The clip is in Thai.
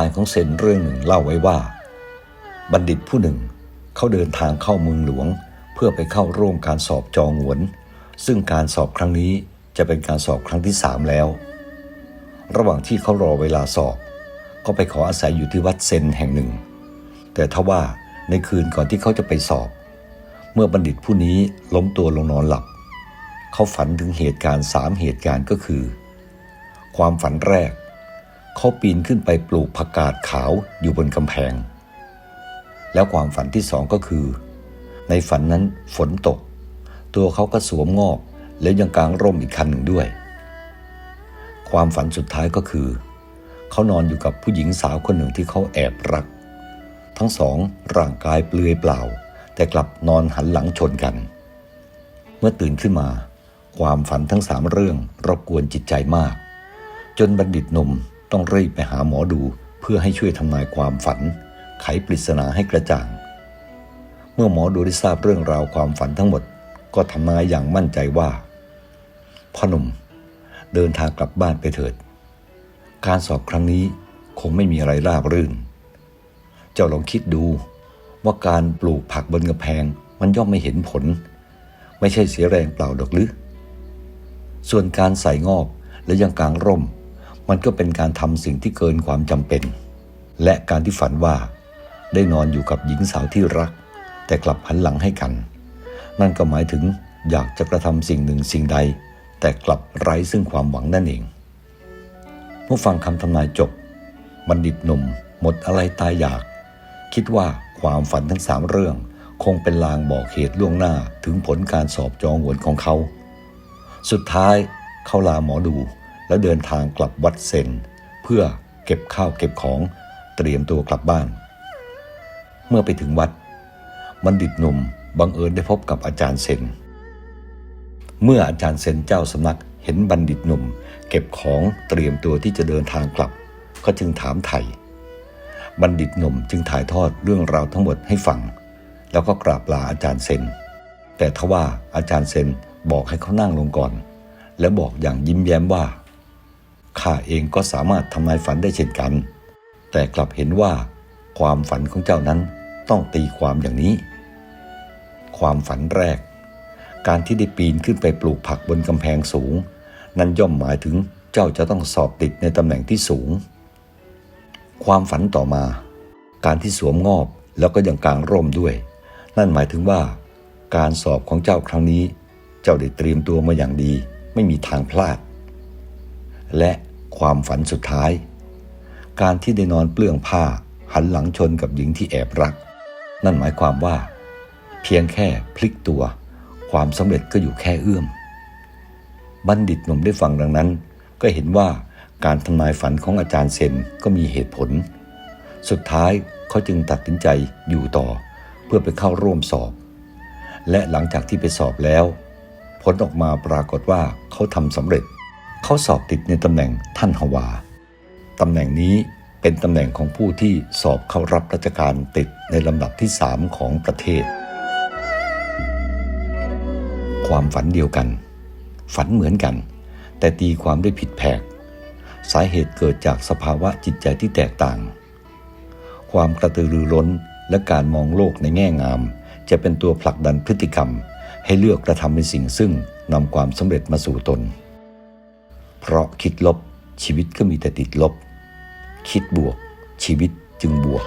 านของเซนเรื่องหนึ่งเล่าไว้ว่า บัณฑิตผู้หนึ่งเขาเดินทางเข้าเมืองหลวง เพื่อไปเข้าร่วมการสอบจองหวน ซึ่งการสอบครั้งนี้จะเป็นการสอบครั้งที่สามแล้ว ระหว่างที่เขารอเวลาสอบ ก็ไปขออาศัยอยู่ที่วัดเซนแห่งหนึ่ง แต่ทว่าในคืนก่อนที่เขาจะไปสอบ เมื่อบัณฑิตผู้นี้ล้มตัวลงนอนหลับ เขาฝันถึงเหตุการณ์สามเหตุการณ์ก็คือ ความฝันแรก เขาปีนขึ้นไปปลูกผักกาดขาวอยู่บนกำแพง แล้วความฝันที่สองก็คือ ในฝันนั้นฝนตก ตัวเขาก็สวมงอบแล้วยังกางร่มอีกคันหนึ่งด้วย ความฝันสุดท้ายก็คือ เขานอนอยู่กับผู้หญิงสาวคนหนึ่งที่เขาแอบรัก ทั้งสองร่างกายเปลือยเปล่า แต่กลับนอนหันหลังชนกัน เมื่อตื่นขึ้นมา ความฝันทั้งสามเรื่องรบกวนจิตใจมาก จนบัณฑิตหนุ่ม ต้องรีบไปหาหมอดูเพื่อให้ช่วยทำนายความฝัน ไขปริศนาให้กระจ่าง เมื่อหมอดูได้ทราบเรื่องราวความฝันทั้งหมด ก็ทำนายอย่างมั่นใจว่าพ่อหนุ่มเดินทางกลับบ้านไปเถิด การสอบครั้งนี้คงไม่มีอะไรราบรื่น เจ้าลองคิดดูว่าการปลูกผักบนกระแพงมันย่อมไม่เห็นผล ไม่ใช่เสียแรงเปล่าดอกหรือ ส่วนการใส่งอบและยังกลางร่ม มันก็เป็นการทำสิ่งที่เกินความจำเป็น และการที่ฝันว่า ได้นอนอยู่กับหญิงสาวที่รัก แต่กลับหันหลังให้กัน นั่นก็หมายถึงอยากจะกระทำสิ่งหนึ่งสิ่งใด แต่กลับไร้ซึ่งความหวังนั่นเองเมื่อฟังคำทำนายจบ บัณฑิตหนุ่ม หมดอะไรตายอยาก คิดว่าความฝันทั้งสามเรื่อง คงเป็นลางบอกเหตุล่วงหน้าถึงผลการสอบจองหวนของเขา สุดท้ายเขาลาหมอดู แล้วเดินทางกลับวัดเซน เพื่อเก็บข้าวเก็บของเตรียมตัวกลับบ้าน เมื่อไปถึงวัด บัณฑิตหนุ่มบังเอิญได้พบกับอาจารย์เซน เมื่ออาจารย์เซนเจ้าสำนักเห็นบัณฑิตหนุ่ม เก็บของเตรียมตัวที่จะเดินทางกลับ ก็จึงถามไถ่บัณฑิตหนุ่มจึงถ่ายทอดเรื่องราวทั้งหมดให้ฟัง แล้วก็กราบลาอาจารย์เซน แต่ทว่าอาจารย์เซนบอกให้เขานั่งลงก่อน แล้วบอกอย่างยิ้มแย้มว่า ข้าเองก็สามารถทำนายฝันได้เช่นกัน แต่กลับเห็นว่า ความฝันของเจ้านั้นต้องตีความอย่างนี้ ความฝันแรก การที่ได้ปีนขึ้นไปปลูกผักบนกำแพงสูง นั้นย่อมหมายถึงเจ้าจะต้องสอบติดในตำแหน่งที่สูง ความฝันต่อมา การที่สวมงอบแล้วก็ยังกางร่มด้วย นั่นหมายถึงว่า การสอบของเจ้าครั้งนี้ เจ้าได้เตรียมตัวมาอย่างดี ไม่มีทางพลาด และ ความฝันสุดท้าย การที่ได้นอนเปลื้องผ้าหันหลังชนกับหญิงที่แอบรัก นั่นหมายความว่า เพียงแค่พลิกตัว ความสำเร็จก็อยู่แค่เอื้อม บัณฑิตหนุ่มได้ฟังดังนั้น ก็เห็นว่าการทำนายฝันของอาจารย์เซนก็มีเหตุผล สุดท้ายเขาจึงตัดสินใจอยู่ต่อ เพื่อไปเข้าร่วมสอบ และหลังจากที่ไปสอบแล้ว ผลออกมาปรากฏว่าเขาทำสำเร็จ เขาสอบติดในตำแหน่งท่านฮวาตำแหน่งนี้เป็นตำแหน่งของผู้ที่สอบเข้ารับราชการติดในลำดับที่สามของประเทศ ความฝันเดียวกัน ฝันเหมือนกัน แต่ตีความได้ผิดแผก สาเหตุเกิดจากสภาวะจิตใจที่แตกต่าง ความกระตือรือร้นและการมองโลกในแง่งาม จะเป็นตัวผลักดันพฤติกรรม ให้เลือกกระทำในสิ่งซึ่งนำความสำเร็จมาสู่ตน เพราะคิดลบชีวิตก็มีแต่ติดลบ คิดบวกชีวิตจึงบวก